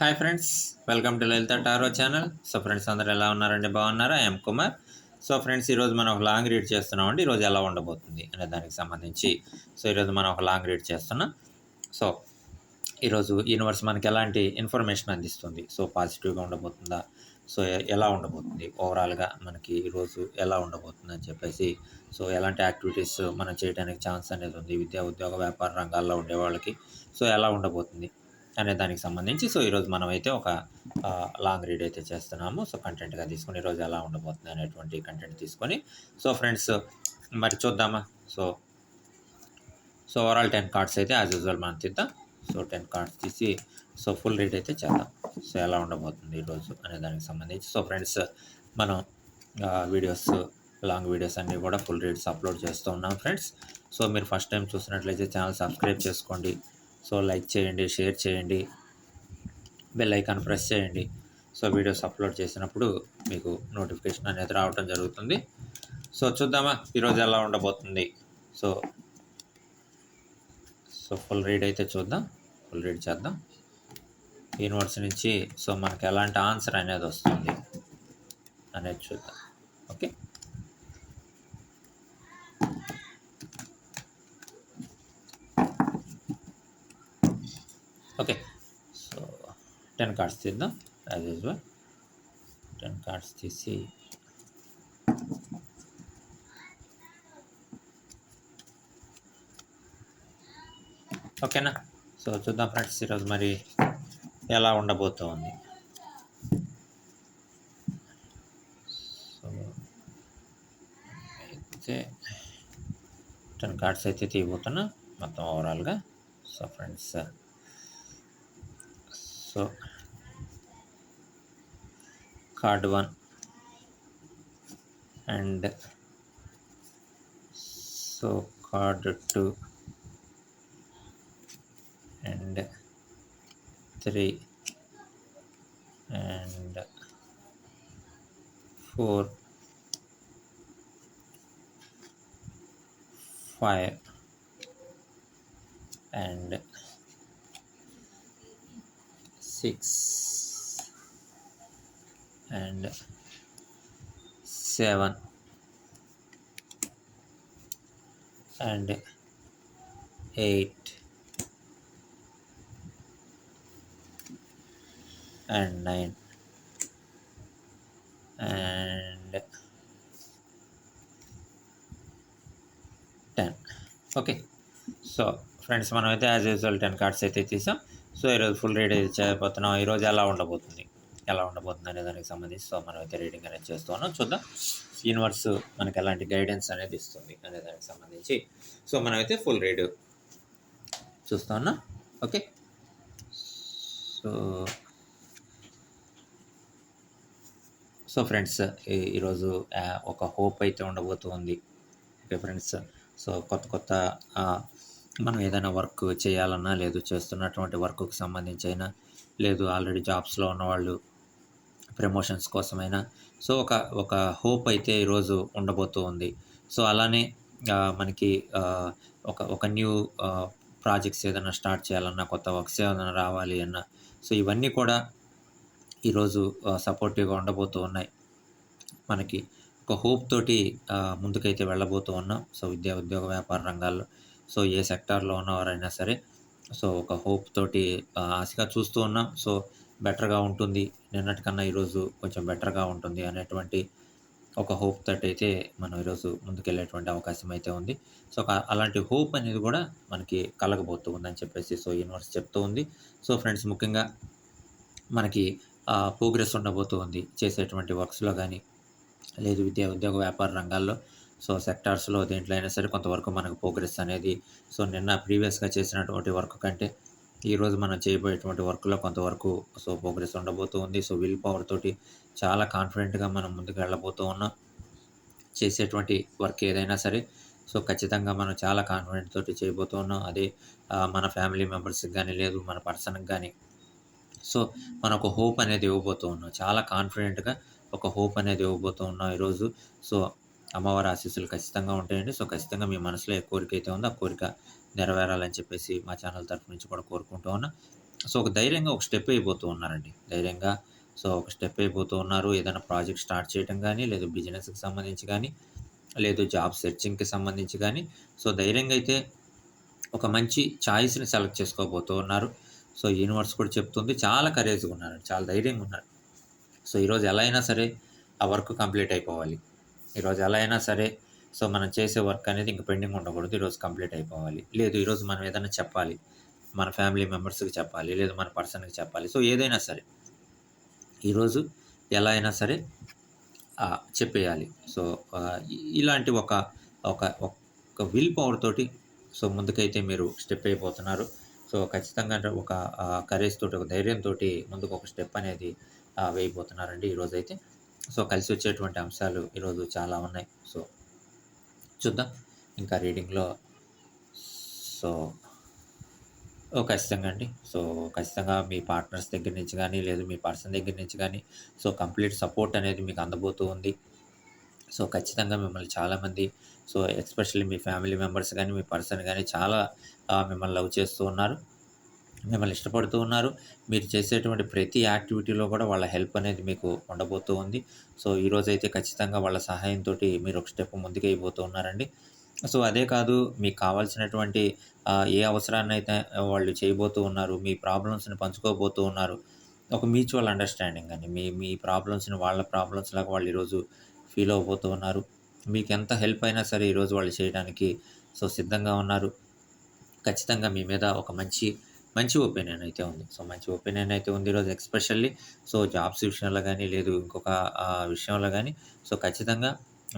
Hi friends welcome to Lalitha tarot channel. So friends అందరు ఎలా ఉన్నారండి? బాగున్నారా? ఐఎమ్ కుమార్. సో ఫ్రెండ్స్ ఈరోజు మనం ఒక లాంగ్ రీడ్ చేస్తున్నామండి. ఈరోజు ఎలా ఉండబోతుంది అనే దానికి సంబంధించి. సో ఈరోజు మనం ఒక లాంగ్ రీడ్ చేస్తున్నాం. సో ఈరోజు యూనివర్స్ మనకి ఎలాంటి ఇన్ఫర్మేషన్ అందిస్తుంది? సో పాజిటివ్గా ఉండబోతుందా? సో ఎలా ఉండబోతుంది? ఓవరాల్గా మనకి ఈరోజు ఎలా ఉండబోతుంది అని చెప్పేసి. సో ఎలాంటి యాక్టివిటీస్ మనం చేయడానికి ఛాన్స్ అనేది ఉంది. విద్యా ఉద్యోగ వ్యాపార రంగాల్లో ఉండే వాళ్ళకి. సో ఎలా ఉండబోతుంది? అనే దానికి సంబంధించి. సో ఈరోజు మనం అయితే ఒక లాంగ్ రీడ్ అయితే చేస్తున్నాము. సో కంటెంట్గా తీసుకొని ఈరోజు ఎలా ఉండబోతుంది అనేటువంటి కంటెంట్ తీసుకొని. సో ఫ్రెండ్స్ మరి చూద్దామా? So so overall ten cards అయితే యాజ్ యూజువల్ మనం తీద్దాం. సో టెన్ కార్డ్స్ తీసి సో ఫుల్ రీడ్ అయితే చేద్దాం. సో ఎలా ఉండబోతుంది ఈరోజు అనే దానికి సంబంధించి. సో ఫ్రెండ్స్ మనం వీడియోస్ లాంగ్ వీడియోస్ అన్నీ కూడా ఫుల్ రీడ్స్ అప్లోడ్ చేస్తూ ఉన్నాం ఫ్రెండ్స్ సో మీరు ఫస్ట్ టైం చూసినట్లయితే ఛానల్ సబ్స్క్రైబ్ చేసుకోండి. సో లైక్ చేయండి షేర్ చేయండి బెల్ ఐకాన్ ప్రెస్ చేయండి. సో వీడియోస్ అప్లోడ్ చేసినప్పుడు మీకు నోటిఫికేషన్ అనేది రావటం జరుగుతుంది. సో చూద్దామా ఈరోజు ఎలా ఉండబోతుంది? సో సో ఫుల్ రీడ్ అయితే చూద్దాం ఫుల్ రీడ్ చేద్దాం. యూనివర్స్ నుంచి సో మనకి ఎలాంటి ఆన్సర్ అనేది వస్తుంది అనేది చూద్దాం. ఓకే సో టెన్ కార్డ్స్ తీద్దాం. యాజ్ యూజువల్ టెన్ కార్డ్స్ తీసి. ఓకేనా? సో చూద్దాం ఫ్రెండ్స్ ఈరోజు మరి ఎలా ఉండబోతోంది. సో అయితే టెన్ కార్డ్స్ అయితే తీయబోతున్నా. మొత్తం ఓవరాల్గా so friends So card 1 and so card 2 and 3 and 4 5 and 6 and 7 and 8 and 9 and 10 okay. So friends manavita as a result, 10 cards set it is some so ఈరోజు ఫుల్ రీడ్ చేయబోతున్నాం. ఈరోజు ఎలా ఉండబోతుంది? ఎలా ఉండబోతుంది అనే దానికి సంబంధించి సో మనం అయితే రీడింగ్ అనేది చేస్తున్నాం చూద్దాం. యూనివర్స్ మనకి ఎలాంటి గైడెన్స్ అనేది ఇస్తుంది అనే దానికి సంబంధించి. సో మనం అయితే ఫుల్ రీడ్ చూస్తా ఉన్నాం. ఓకే. సో సో ఫ్రెండ్స్ ఈ- ఈరోజు ఒక హోప్ అయితే ఉండబోతుంది ఓకే ఫ్రెండ్స్. సో కొత్త కొత్త మనం ఏదైనా వర్క్ చేయాలన్నా లేదు చేస్తున్నటువంటి వర్క్కి సంబంధించి అయినా లేదు ఆల్రెడీ జాబ్స్లో ఉన్నవాళ్ళు ప్రమోషన్స్ కోసమైనా. సో ఒక ఒక హోప్ అయితే ఈరోజు ఉండబోతూ ఉంది. సో అలానే మనకి ఒక ఒక న్యూ ప్రాజెక్ట్స్ ఏదైనా స్టార్ట్ చేయాలన్నా కొత్త వర్క్స్ ఏదైనా రావాలి అన్నా సో ఇవన్నీ కూడా ఈరోజు సపోర్టివ్గా ఉండబోతూ ఉన్నాయి. మనకి ఒక హోప్ తోటి ముందుకైతే వెళ్ళబోతూ ఉన్నాం. సో విద్యా ఉద్యోగ వ్యాపార రంగాల్లో సో ఏ సెక్టార్లో ఉన్నవారైనా సరే సో ఒక హోప్ తోటి ఆశగా చూస్తూ ఉన్నాం. సో బెటర్గా ఉంటుంది. నిన్నటికన్నా ఈరోజు కొంచెం బెటర్గా ఉంటుంది అనేటువంటి ఒక హోప్ తోటి అయితే మనం ఈరోజు ముందుకెళ్ళేటువంటి అవకాశం అయితే ఉంది. సో అలాంటి హోప్ అనేది కూడా మనకి కలగబోతూ ఉందని చెప్పేసి సో యూనివర్స్ చెప్తూ ఉంది. సో ఫ్రెండ్స్ ముఖ్యంగా మనకి ప్రోగ్రెస్ ఉండబోతూ ఉంది చేసేటువంటి వర్క్స్లో కానీ లేదు విద్యా ఉద్యోగ వ్యాపార రంగాల్లో. సో సెక్టార్స్లో దేంట్లో అయినా సరే కొంతవరకు మనకు ప్రోగ్రెస్ అనేది సో నిన్న ప్రీవియస్గా చేసినటువంటి వర్క్ కంటే ఈరోజు మనం చేయబోయేటువంటి వర్క్లో కొంతవరకు సో ప్రోగ్రెస్ ఉండబోతూ ఉంది. సో విల్ పవర్ తోటి చాలా కాన్ఫిడెంట్గా మనం ముందుకు వెళ్ళబోతూ ఉన్నాం. చేసేటువంటి వర్క్ ఏదైనా సరే సో ఖచ్చితంగా మనం చాలా కాన్ఫిడెంట్ తోటి చేయబోతూ ఉన్నాం. అదే మన ఫ్యామిలీ మెంబర్స్కి కానీ లేదు మన పర్సన్కి కానీ సో మనం ఒక హోప్ అనేది ఇవ్వబోతూ ఉన్నాం. చాలా కాన్ఫిడెంట్గా ఒక హోప్ అనేది ఇవ్వబోతూ ఉన్నాం ఈరోజు. సో అమ్మవారి ఆశీస్సులు ఖచ్చితంగా ఉంటాయండి. సో ఖచ్చితంగా మీ మనసులో ఏ కోరిక అయితే ఉందో ఆ కోరిక నెరవేరాలని చెప్పేసి మా ఛానల్ తరఫు నుంచి కూడా కోరుకుంటూ ఉన్నా. సో ఒక ధైర్యంగా ఒక స్టెప్ అయిపోతూ ఉన్నారండి. ధైర్యంగా సో ఒక స్టెప్ అయిపోతూ ఉన్నారు. ఏదైనా ప్రాజెక్ట్ స్టార్ట్ చేయడం కానీ లేదా బిజినెస్కి సంబంధించి కానీ లేదు జాబ్ సెర్చింగ్కి సంబంధించి కానీ సో ధైర్యంగా అయితే ఒక మంచి చాయిస్ని సెలెక్ట్ చేసుకోబోతూ ఉన్నారు. సో యూనివర్స్ కూడా చెప్తుంది చాలా కరేజ్గా ఉన్నారు చాలా ధైర్యంగా ఉన్నారు. సో ఈరోజు ఎలా అయినా సరే ఆ వర్క్ కంప్లీట్ అయిపోవాలి. ఈరోజు ఎలా అయినా సరే సో మనం చేసే వర్క్ అనేది ఇంకా పెండింగ్ ఉండకూడదు ఈరోజు కంప్లీట్ అయిపోవాలి. లేదు ఈరోజు మనం ఏదైనా చెప్పాలి మన ఫ్యామిలీ మెంబర్స్కి చెప్పాలి లేదు మన పర్సన్కి చెప్పాలి. సో ఏదైనా సరే ఈరోజు ఎలా అయినా సరే చెప్పేయాలి. సో ఇలాంటి ఒక ఒక ఒక విల్ పవర్ తోటి సో ముందుకైతే మీరు స్టెప్ అయిపోతున్నారు. సో ఖచ్చితంగా ఒక కరేజ్ తోటి ఒక ధైర్యంతో ముందుకు ఒక స్టెప్ అనేది వేయబోతున్నారండి ఈరోజు అయితే సో కలిసి వచ్చేటువంటి అంశాలు ఈరోజు చాలా ఉన్నాయి. సో చూద్దాం. ఇంకా రీడింగ్లో సో ఓ ఖచ్చితంగా అండి. సో ఖచ్చితంగా మీ పార్ట్నర్స్ దగ్గర నుంచి కానీ లేదు మీ పర్సన్ దగ్గర నుంచి కానీ సో కంప్లీట్ సపోర్ట్ అనేది మీకు అందబోతూ ఉంది. సో ఖచ్చితంగా మిమ్మల్ని చాలామంది సో ఎస్పెషల్లీ మీ ఫ్యామిలీ మెంబర్స్ కానీ మీ పర్సన్ కానీ చాలా మిమ్మల్ని లవ్ చేస్తూ ఉన్నారు. మిమ్మల్ని ఇష్టపడుతూ ఉన్నారు. మీరు చేసేటువంటి ప్రతి యాక్టివిటీలో కూడా వాళ్ళ హెల్ప్ అనేది మీకు ఉండబోతూ ఉంది. సో ఈరోజైతే ఖచ్చితంగా వాళ్ళ సహాయంతో మీరు ఒక స్టెప్ ముందుకు అయిపోతూ ఉన్నారండి. సో అదే కాదు మీకు కావాల్సినటువంటి ఏ అవసరాన్ని అయితే వాళ్ళు చేయబోతూ ఉన్నారు మీ ప్రాబ్లమ్స్ని పంచుకోబోతూ ఉన్నారు ఒక మ్యూచువల్ అండర్స్టాండింగ్ అని మీ మీ ప్రాబ్లమ్స్ని వాళ్ళ ప్రాబ్లమ్స్ లాగా వాళ్ళు ఈరోజు ఫీల్ అవబోతూ ఉన్నారు. మీకు ఎంత హెల్ప్ అయినా సరే ఈరోజు వాళ్ళు చేయడానికి సో సిద్ధంగా ఉన్నారు. ఖచ్చితంగా మీ మీద ఒక మంచి మంచి ఒపీనియన్ అయితే ఉంది. సో మంచి ఒపీనియన్ అయితే ఉంది ఈరోజు ఎక్స్పెషల్లీ. సో జాబ్స్ విషయంలో కానీ లేదు ఇంకొక విషయంలో కానీ సో ఖచ్చితంగా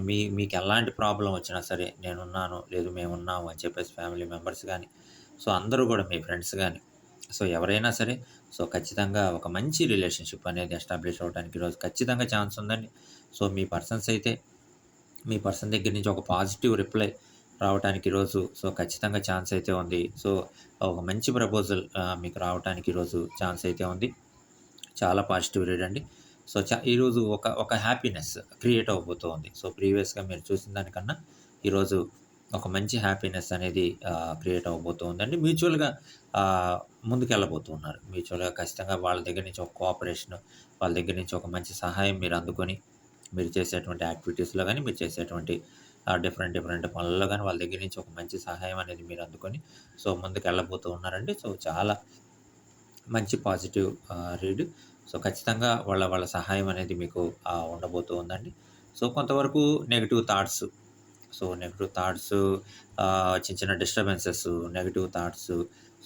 మీ మీకు ఎలాంటి ప్రాబ్లం వచ్చినా సరే నేనున్నాను లేదు మేమున్నాము అని చెప్పేసి ఫ్యామిలీ మెంబర్స్ కానీ సో అందరూ కూడా మీ ఫ్రెండ్స్ కానీ సో ఎవరైనా సరే సో ఖచ్చితంగా ఒక మంచి రిలేషన్షిప్ అనేది ఎస్టాబ్లిష్ అవ్వడానికి ఈరోజు ఖచ్చితంగా ఛాన్స్ ఉందండి. సో మీ పర్సన్స్ అయితే మీ పర్సన్ దగ్గర నుంచి ఒక పాజిటివ్ రిప్లై రావడానికి ఈరోజు సో ఖచ్చితంగా ఛాన్స్ అయితే ఉంది. సో ఒక మంచి ప్రపోజల్ మీకు రావడానికి ఈరోజు ఛాన్స్ అయితే ఉంది. చాలా పాజిటివ్ రీడ్ అండి. సో చా ఈరోజు ఒక ఒక హ్యాపీనెస్ క్రియేట్ అవబోతూ ఉంది సో ప్రీవియస్గా మీరు చూసిన దానికన్నా ఈరోజు ఒక మంచి హ్యాపీనెస్ అనేది క్రియేట్ అవబోతూ ఉందండి మ్యూచువల్గా ముందుకు ఉన్నారు మ్యూచువల్గా ఖచ్చితంగా వాళ్ళ దగ్గర నుంచి ఒక కోఆపరేషన్ వాళ్ళ దగ్గర నుంచి ఒక మంచి సహాయం మీరు అందుకొని మీరు చేసేటువంటి యాక్టివిటీస్లో కానీ మీరు చేసేటువంటి డిఫరెంట్ డిఫరెంట్ పనుల్లో కానీ వాళ్ళ దగ్గర నుంచి ఒక మంచి సహాయం అనేది మీరు అందుకొని సో ముందుకు వెళ్ళబోతూ ఉన్నారండి. సో చాలా మంచి పాజిటివ్ రీడ్. సో ఖచ్చితంగా వాళ్ళ వాళ్ళ సహాయం అనేది మీకు ఉండబోతూ ఉందండి. సో కొంతవరకు negative thoughts so negative thoughts చిన్న చిన్న డిస్టర్బెన్సెస్ నెగిటివ్ థాట్స్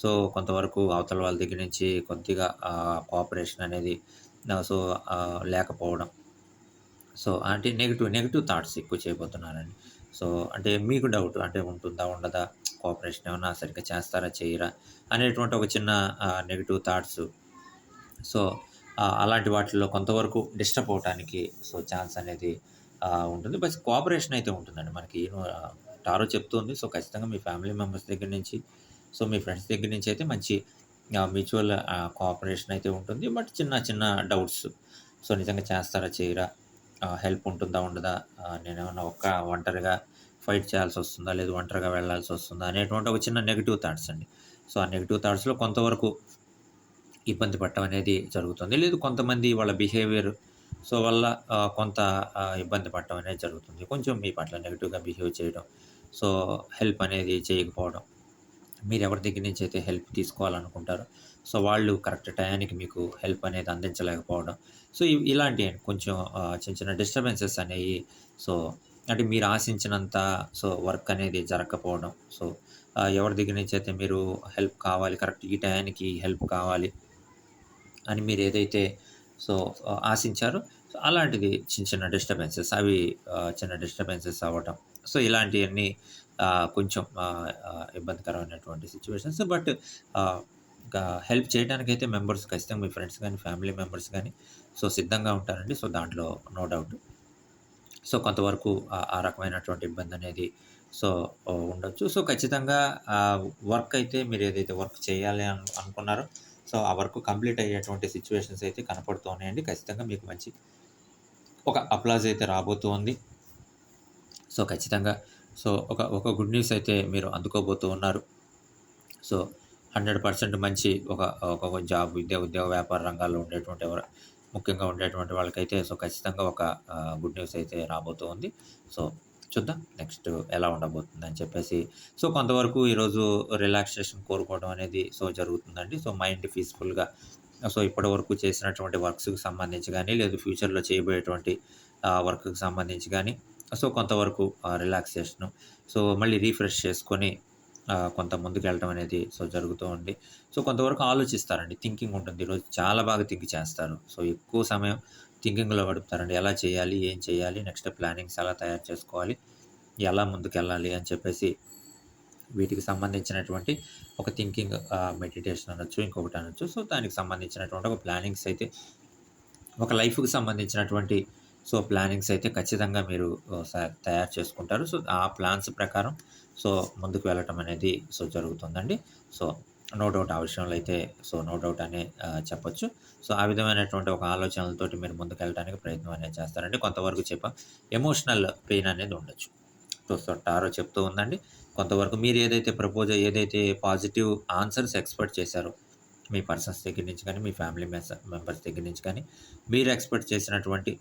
సో కొంతవరకు అవతల వాళ్ళ దగ్గర నుంచి కొద్దిగా కోఆపరేషన్ అనేది సో లేకపోవడం సో అంటే నెగిటివ్ నెగిటివ్ థాట్స్ ఎక్కువ చేయబోతున్నారండి సో అంటే మీకు డౌట్ అంటే ఉంటుందా ఉండదా? కోఆపరేషన్ ఏమన్నా సరిగ్గా చేస్తారా చేయరా? అనేటువంటి ఒక చిన్న నెగిటివ్ థాట్స్ సో అలాంటి వాటిల్లో కొంతవరకు డిస్టర్బ్ అవడానికి సో ఛాన్స్ అనేది ఉంటుంది. బట్ కోఆపరేషన్ అయితే ఉంటుందండి. మనకి యూనో, టారో చెప్తుంది. సో ఖచ్చితంగా మీ ఫ్యామిలీ మెంబర్స్ దగ్గర నుంచి సో మీ ఫ్రెండ్స్ దగ్గర నుంచి అయితే మంచి మ్యూచువల్ కోఆపరేషన్ అయితే ఉంటుంది. బట్ చిన్న చిన్న డౌట్స్ సో నిజంగా చేస్తారా చేయరా? హెల్ప్ ఉంటుందా ఉండదా? నేను ఏమైనా ఒక్క ఒంటరిగా ఫైట్ చేయాల్సి వస్తుందా లేదు ఒంటరిగా వెళ్ళాల్సి వస్తుందా అనేటువంటి ఒక చిన్న నెగిటివ్ థాట్స్ అండి. సో ఆ నెగిటివ్ థాట్స్లో కొంతవరకు ఇబ్బంది పడటం అనేది జరుగుతుంది. లేదు కొంతమంది వాళ్ళ బిహేవియర్ సో వల్ల కొంత ఇబ్బంది పడటం అనేది జరుగుతుంది. కొంచెం మీ పట్ల నెగిటివ్గా బిహేవ్ చేయడం సో హెల్ప్ అనేది చేయకపోవడం మీరు ఎవరి దగ్గర నుంచి అయితే హెల్ప్ తీసుకోవాలనుకుంటారో సో వాళ్ళు కరెక్ట్ టయానికి మీకు హెల్ప్ అనేది అందించలేకపోవడం. సో ఇలాంటి కొంచెం చిన్న చిన్న డిస్టర్బెన్సెస్ అనేవి సో అంటే మీరు ఆశించినంత సో వర్క్ అనేది జరగకపోవడం. సో ఎవరి దగ్గర నుంచి అయితే మీరు హెల్ప్ కావాలి కరెక్ట్ ఈ టయానికి హెల్ప్ కావాలి అని మీరు ఏదైతే సో ఆశించారో సో అలాంటిది చిన్న చిన్న డిస్టర్బెన్సెస్ అవి చిన్న డిస్టర్బెన్సెస్ అవ్వటం. సో ఇలాంటివన్నీ కొంచెం ఇబ్బందికరమైనటువంటి సిచ్యువేషన్స్ బట్ ఇంకా హెల్ప్ చేయడానికైతే మెంబర్స్ ఖచ్చితంగా మీ ఫ్రెండ్స్ కానీ ఫ్యామిలీ మెంబర్స్ కానీ సో సిద్ధంగా ఉంటారండి. సో దాంట్లో నో డౌట్ సో కొంతవరకు ఆ- రకమైనటువంటి ఇబ్బంది అనేది సో ఉండొచ్చు. సో ఖచ్చితంగా వర్క్ అయితే మీరు ఏదైతే వర్క్ చేయాలి అను అనుకున్నారో సో ఆ వర్క్ కంప్లీట్ అయ్యేటువంటి సిచ్యువేషన్స్ అయితే కనపడుతూ ఉన్నాయండి. ఖచ్చితంగా మీకు మంచి ఒక అప్లాజ్ అయితే రాబోతూ ఉంది. సో ఖచ్చితంగా సో ఒక ఒక గుడ్ న్యూస్ అయితే మీరు అందుకోబోతూ ఉన్నారు. సో హండ్రెడ్ పర్సెంట్ మంచి ఒక ఒక జాబ్ విద్య ఉద్యోగ వ్యాపార రంగాల్లో ఉండేటువంటి ఎవరు ముఖ్యంగా ఉండేటువంటి వాళ్ళకైతే సో ఖచ్చితంగా ఒక గుడ్ న్యూస్ అయితే రాబోతోంది సో చూద్దాం నెక్స్ట్ ఎలా ఉండబోతుంది అని చెప్పేసి. సో కొంతవరకు ఈరోజు రిలాక్సేషన్ కోరుకోవడం అనేది సో జరుగుతుందండి. సో మైండ్ పీస్ఫుల్గా సో ఇప్పటి వరకు చేసినటువంటి వర్క్స్కి సంబంధించి కానీ లేదు ఫ్యూచర్లో చేయబోయేటువంటి వర్క్కి సంబంధించి కానీ సో కొంతవరకు రిలాక్సేషను సో మళ్ళీ రీఫ్రెష్ చేసుకొని కొంత ముందుకు వెళ్ళడం అనేది సో జరుగుతూ ఉంది. సో కొంతవరకు ఆలోచిస్తారండి. థింకింగ్ ఉంటుంది. ఈరోజు చాలా బాగా థింక్ చేస్తారు. సో ఎక్కువ సమయం థింకింగ్లో గడుపుతారండి. ఎలా చేయాలి? ఏం చేయాలి? నెక్స్ట్ ప్లానింగ్స్ ఎలా తయారు చేసుకోవాలి? ఎలా ముందుకు వెళ్ళాలి అని చెప్పేసి వీటికి సంబంధించినటువంటి ఒక థింకింగ్ మెడిటేషన్ అనొచ్చు ఇంకొకటి అనొచ్చు. సో దానికి సంబంధించినటువంటి ఒక ప్లానింగ్స్ అయితే ఒక లైఫ్కి సంబంధించినటువంటి సో ప్లానింగ్స్ అయితే ఖచ్చితంగా మీరు స- తయారు చేసుకుంటారు. సో ఆ ప్లాన్స్ ప్రకారం సో ముందుకు వెళ్ళటం అనేది సో జరుగుతుందండి. సో నో డౌట్ ఆ విషయంలో అయితే సో నో డౌట్ అనే చెప్పొచ్చు. సో ఆ విధమైనటువంటి ఒక ఆలోచనలతోటి మీరు ముందుకు వెళ్ళడానికి ప్రయత్నం అనేది చేస్తారండి. కొంతవరకు చెప్ప ఎమోషనల్ పెయిన్ అనేది ఉండొచ్చు. సో సో టారో చెప్తూ ఉందండి. కొంతవరకు మీరు ఏదైతే ప్రపోజ్ ఏదైతే పాజిటివ్ ఆన్సర్స్ ఎక్స్పెక్ట్ చేశారో మీ పర్సన్స్ దగ్గర నుంచి కానీ మీ ఫ్యామిలీ మెంబర్స్ దగ్గర నుంచి కానీ మీరు ఎక్స్పెక్ట్ చేసినటువంటి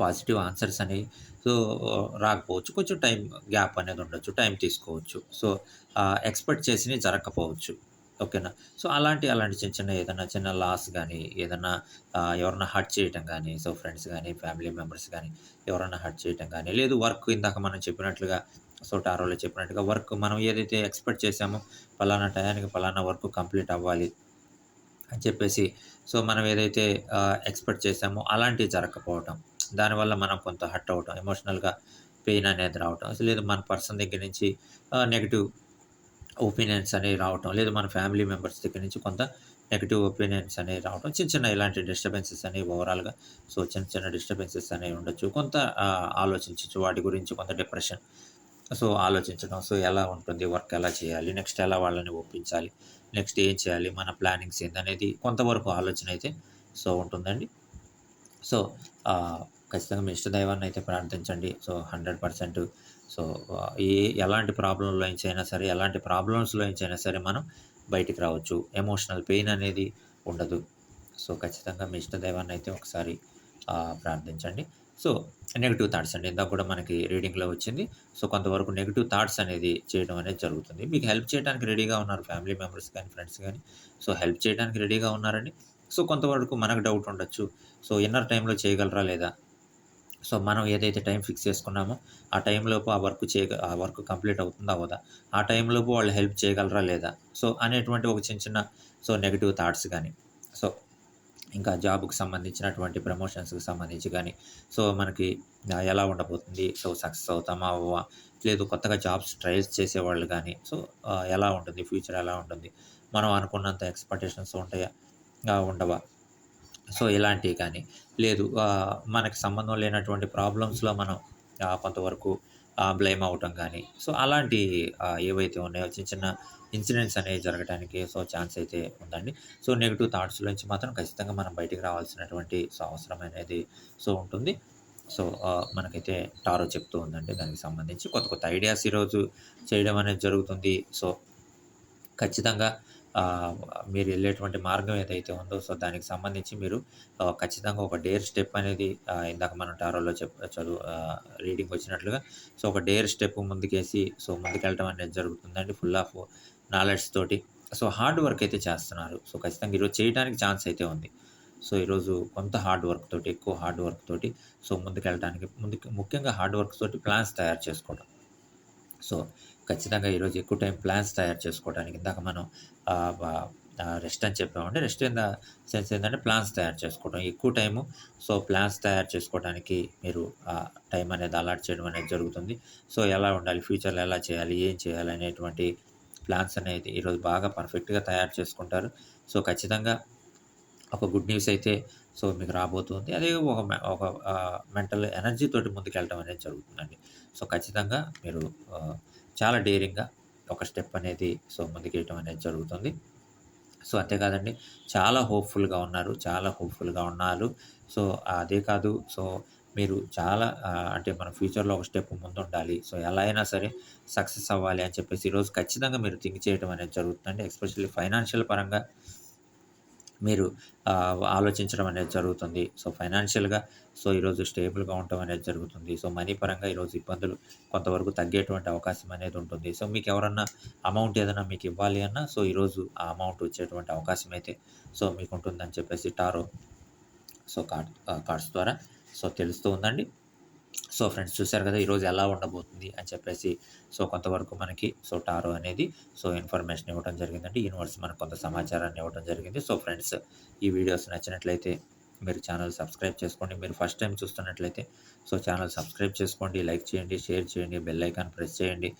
పాజిటివ్ ఆన్సర్స్ అనేవి. సో రాకపోవచ్చు. కొంచెం టైం గ్యాప్ అనేది ఉండొచ్చు. టైం తీసుకోవచ్చు. సో ఎక్స్పెక్ట్ చేసినవి జరగకపోవచ్చు. ఓకేనా? సో అలాంటి అలాంటి చిన్న చిన్న ఏదైనా చిన్న లాస్ కానీ ఏదైనా ఎవరైనా హర్ట్ చేయటం కానీ సో ఫ్రెండ్స్ కానీ ఫ్యామిలీ మెంబర్స్ కానీ ఎవరైనా హర్ట్ చేయటం కానీ లేదు వర్క్ ఇందాక మనం చెప్పినట్లుగా సో టారోలో చెప్పినట్టుగా వర్క్ మనం ఏదైతే ఎక్స్పెక్ట్ చేసామో ఫలానా టయానికి ఫలానా వర్క్ కంప్లీట్ అవ్వాలి అని చెప్పేసి సో మనం ఏదైతే ఎక్స్పెక్ట్ చేసామో అలాంటివి జరగకపోవటం. దానివల్ల మనం కొంత హర్ట్ అవటం ఎమోషనల్గా పెయిన్ అనేది రావటం లేదు మన పర్సన్ దగ్గర నుంచి నెగిటివ్ ఒపీనియన్స్ అనేవి రావటం లేదు మన ఫ్యామిలీ మెంబర్స్ దగ్గర నుంచి కొంత నెగిటివ్ ఒపీనియన్స్ అనేవి రావటం చిన్న చిన్న ఇలాంటి డిస్టర్బెన్సెస్ అనేవి ఓవరాల్గా సో చిన్న చిన్న డిస్టర్బెన్సెస్ అనేవి ఉండొచ్చు. కొంత ఆలోచించవచ్చు వాటి గురించి కొంత డిప్రెషన్ సో ఆలోచించడం సో ఎలా ఉంటుంది వర్క్ ఎలా చేయాలి నెక్స్ట్ ఎలా వాళ్ళని ఒప్పించాలి నెక్స్ట్ ఏం చేయాలి మన ప్లానింగ్స్ ఏంటనేది కొంతవరకు ఆలోచన అయితే సో ఉంటుందండి. సో ఖచ్చితంగా మీ ఇష్టదైవాన్ని అయితే ప్రార్థించండి. So hundred percent. సో ఏ ఎలాంటి ప్రాబ్లంలో నుంచి అయినా సరే ఎలాంటి ప్రాబ్లమ్స్లో నుంచి అయినా సరే మనం బయటికి రావచ్చు. ఎమోషనల్ పెయిన్ అనేది ఉండదు. సో ఖచ్చితంగా మీ ఇష్టదైవాన్ని అయితే ఒకసారి ప్రార్థించండి. సో నెగిటివ్ థాట్స్ అండి. ఇందాక కూడా మనకి రీడింగ్లో వచ్చింది. సో కొంతవరకు నెగిటివ్ థాట్స్ అనేది చేయడం అనేది జరుగుతుంది. మీకు హెల్ప్ చేయడానికి రెడీగా ఉన్నారు ఫ్యామిలీ మెంబర్స్ కానీ ఫ్రెండ్స్ కానీ. సో హెల్ప్ చేయడానికి రెడీగా ఉన్నారండి. సో కొంతవరకు మనకు డౌట్ ఉండొచ్చు. సో ఇన్నర్ టైంలో చేయగలరా లేదా? సో మనం ఏదైతే టైం ఫిక్స్ చేసుకున్నామో ఆ టైంలోపు ఆ వర్క్ చేయ ఆ వర్క్ కంప్లీట్ అవుతుందా అవదా? ఆ టైంలోపు వాళ్ళు హెల్ప్ చేయగలరా లేదా? సో అనేటువంటి ఒక చిన్న చిన్న సో నెగిటివ్ థాట్స్ కానీ సో ఇంకా జాబ్కి సంబంధించినటువంటి ప్రమోషన్స్కి సంబంధించి కానీ సో మనకి ఎలా ఉండబోతుంది? సో సక్సెస్ అవుతామా? అవ్వా లేదు కొత్తగా జాబ్స్ ట్రయల్స్ చేసేవాళ్ళు కానీ సో ఎలా ఉంటుంది? ఫ్యూచర్ ఎలా ఉంటుంది? మనం అనుకున్నంత ఎక్స్పెక్టేషన్స్ ఉంటాయా? ఉండవా? సో ఇలాంటివి కానీ లేదు మనకు మనకి సంబంధం లేనటువంటి ప్రాబ్లమ్స్లో మనం కొంతవరకు బ్లేమ్ అవటం కానీ సో అలాంటి ఏవైతే ఉన్నాయో చిన్న చిన్న ఇన్సిడెంట్స్ అనేవి జరగడానికి సో ఛాన్స్ అయితే ఉందండి. సో నెగిటివ్ థాట్స్ నుంచి మాత్రం ఖచ్చితంగా మనం బయటికి రావాల్సినటువంటి సో అవసరం అనేది సో ఉంటుంది. సో మనకైతే టారో చెప్తూ ఉందండి. దానికి సంబంధించి కొత్త కొత్త ఐడియాస్ ఈరోజు చేయడం అనేది జరుగుతుంది. సో ఖచ్చితంగా మీరు వెళ్ళేటువంటి మార్గం ఏదైతే ఉందో సో దానికి సంబంధించి మీరు ఖచ్చితంగా ఒక డేర్ స్టెప్ అనేది ఇందాక మనం టారోలో చెప్ చదువు రీడింగ్ వచ్చినట్లుగా సో ఒక డేర్ స్టెప్ ముందుకేసి సో ముందుకెళ్ళటం అనేది జరుగుతుందండి ఫుల్ ఆఫ్ నాలెడ్జ్ తోటి. సో హార్డ్ వర్క్ అయితే చేస్తున్నారు. సో ఖచ్చితంగా ఈరోజు చేయడానికి ఛాన్స్ అయితే ఉంది. సో ఈరోజు కొంత హార్డ్ వర్క్ తోటి ఎక్కువ హార్డ్ వర్క్ తోటి సో ముందుకెళ్ళడానికి ముందుకు ముఖ్యంగా హార్డ్ వర్క్ తోటి ప్లాన్స్ తయారు చేసుకోవడం సో ఖచ్చితంగా ఈరోజు ఎక్కువ టైం ప్లాన్స్ తయారు చేసుకోవడానికి ఇందాక మనం రెస్ట్ అని చెప్పామంటే రెస్ట్ ఇన్ ద సెన్స్ ఏంటంటే ప్లాన్స్ తయారు చేసుకోవడం. ఎక్కువ టైము సో ప్లాన్స్ తయారు చేసుకోవడానికి మీరు టైం అనేది అలాట్ చేయడం అనేది జరుగుతుంది. సో ఎలా ఉండాలి ఫ్యూచర్లో ఎలా చేయాలి ఏం చేయాలి అనేటువంటి ప్లాన్స్ అనేది ఈరోజు బాగా పర్ఫెక్ట్గా తయారు చేసుకుంటారు. సో ఖచ్చితంగా ఒక గుడ్ న్యూస్ అయితే సో మీకు రాబోతుంది. అదే ఒక మె- ఒక మెంటల్ ఎనర్జీ తోటి ముందుకెళ్ళడం అనేది జరుగుతుందండి. సో ఖచ్చితంగా మీరు చాలా డేరింగ్గా ఒక స్టెప్ అనేది సో ముందుకేయటం అనేది జరుగుతుంది. సో అంతేకాదండి చాలా హోప్ఫుల్గా ఉన్నారు చాలా హోప్ఫుల్గా ఉన్నారు. సో అదే కాదు సో మీరు చాలా అంటే మన ఫ్యూచర్లో ఒక స్టెప్ ముందు ఉండాలి సో ఎలా అయినా సరే సక్సెస్ అవ్వాలి అని చెప్పేసి ఈరోజు ఖచ్చితంగా మీరు థింక్ చేయడం అనేది జరుగుతుందండి ఎస్పెషల్లీ ఫైనాన్షియల్ పరంగా. మీరు ఆలోచించడం అనేది జరుగుతుంది. సో ఫైనాన్షియల్గా సో ఈరోజు స్టేబుల్గా ఉండటం అనేది జరుగుతుంది. సో మనీ పరంగా ఈరోజు ఇబ్బందులు కొంతవరకు తగ్గేటువంటి అవకాశం అనేది ఉంటుంది. సో మీకు ఎవరన్నా అమౌంట్ ఏదైనా మీకు ఇవ్వాలి అన్నా సో ఈరోజు ఆ అమౌంట్ వచ్చేటువంటి అవకాశం అయితే సో మీకు ఉంటుందని చెప్పేసి టారో సో కార్డ్ కార్డ్స్ ద్వారా సో తెలుస్తూ ఉందండి. సో ఫ్రెండ్స్ చూశారు కదా ఈరోజు ఎలా ఉండబోతుంది అని చెప్పేసి సో కొంతవరకు మనకి సో టారో అనేది సో ఇన్ఫర్మేషన్ ఇవ్వడం జరిగిందండి. యూనివర్స్ మనకు కొంత సమాచారాన్ని ఇవ్వడం జరిగింది. సో ఫ్రెండ్స్ ఈ వీడియోస్ నచ్చినట్లయితే మీరు ఛానల్ సబ్స్క్రైబ్ చేసుకోండి. మీరు ఫస్ట్ టైం చూస్తున్నట్లయితే సో ఛానల్ సబ్స్క్రైబ్ చేసుకోండి లైక్ చేయండి షేర్ చేయండి బెల్ ఐకాన్ ప్రెస్ చేయండి.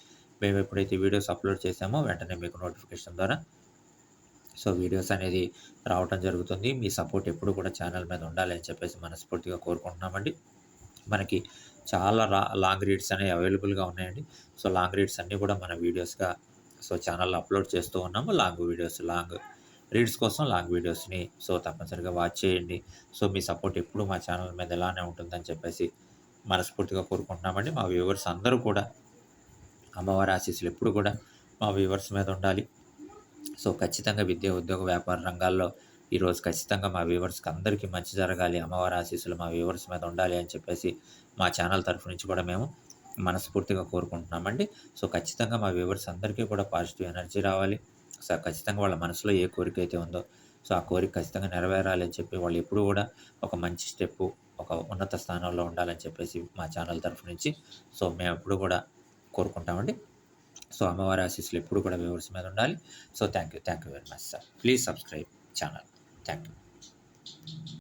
మేము ఎప్పుడైతే వీడియోస్ అప్లోడ్ చేసామో వెంటనే మీకు నోటిఫికేషన్ ద్వారా సో వీడియోస్ అనేది రావటం జరుగుతుంది. మీ సపోర్ట్ ఎప్పుడు కూడా ఛానల్ మీద ఉండాలి అని చెప్పేసి మనస్ఫూర్తిగా కోరుకుంటున్నామండి. మనకి చాలా రా లాంగ్ రీడ్స్ అనేవి అవైలబుల్గా ఉన్నాయండి. సో లాంగ్ రీడ్స్ అన్నీ కూడా మన వీడియోస్గా సో ఛానల్లో అప్లోడ్ చేస్తూ ఉన్నాము. లాంగ్ వీడియోస్ లాంగ్ రీడ్స్ కోసం లాంగ్ వీడియోస్ని సో తప్పనిసరిగా వాచ్ చేయండి. సో మీ సపోర్ట్ ఎప్పుడు మా ఛానల్ మీద ఎలానే ఉంటుందని చెప్పేసి మనస్ఫూర్తిగా కోరుకుంటున్నామండి. మా వ్యూవర్స్ అందరూ కూడా అమ్మవారి ఆశీస్సులు ఎప్పుడు కూడా మా వ్యూవర్స్ మీద ఉండాలి. సో ఖచ్చితంగా విద్య ఉద్యోగ వ్యాపార రంగాల్లో ఈరోజు ఖచ్చితంగా మా వ్యూవర్స్కి అందరికీ మంచి జరగాలి. అమ్మవారి ఆశీస్సులు మా వ్యూవర్స్ మీద ఉండాలి అని చెప్పేసి మా ఛానల్ తరఫు నుంచి కూడా మేము మనస్ఫూర్తిగా కోరుకుంటున్నామండి. సో ఖచ్చితంగా మా వ్యూవర్స్ అందరికీ కూడా పాజిటివ్ ఎనర్జీ రావాలి. సో ఖచ్చితంగా వాళ్ళ మనసులో ఏ కోరిక అయితే ఉందో సో ఆ కోరిక ఖచ్చితంగా నెరవేరాలి అని చెప్పి వాళ్ళు ఎప్పుడు కూడా ఒక మంచి స్టెప్ ఒక ఉన్నత స్థానంలో ఉండాలని చెప్పేసి మా ఛానల్ తరఫు నుంచి సో మేము ఎప్పుడు కూడా కోరుకుంటామండి. సో అమ్మవారి ఆశీస్సులు ఎప్పుడు కూడా వ్యూవర్స్ మీద ఉండాలి. So thank you thank you very much sir. Please subscribe channel. Thank you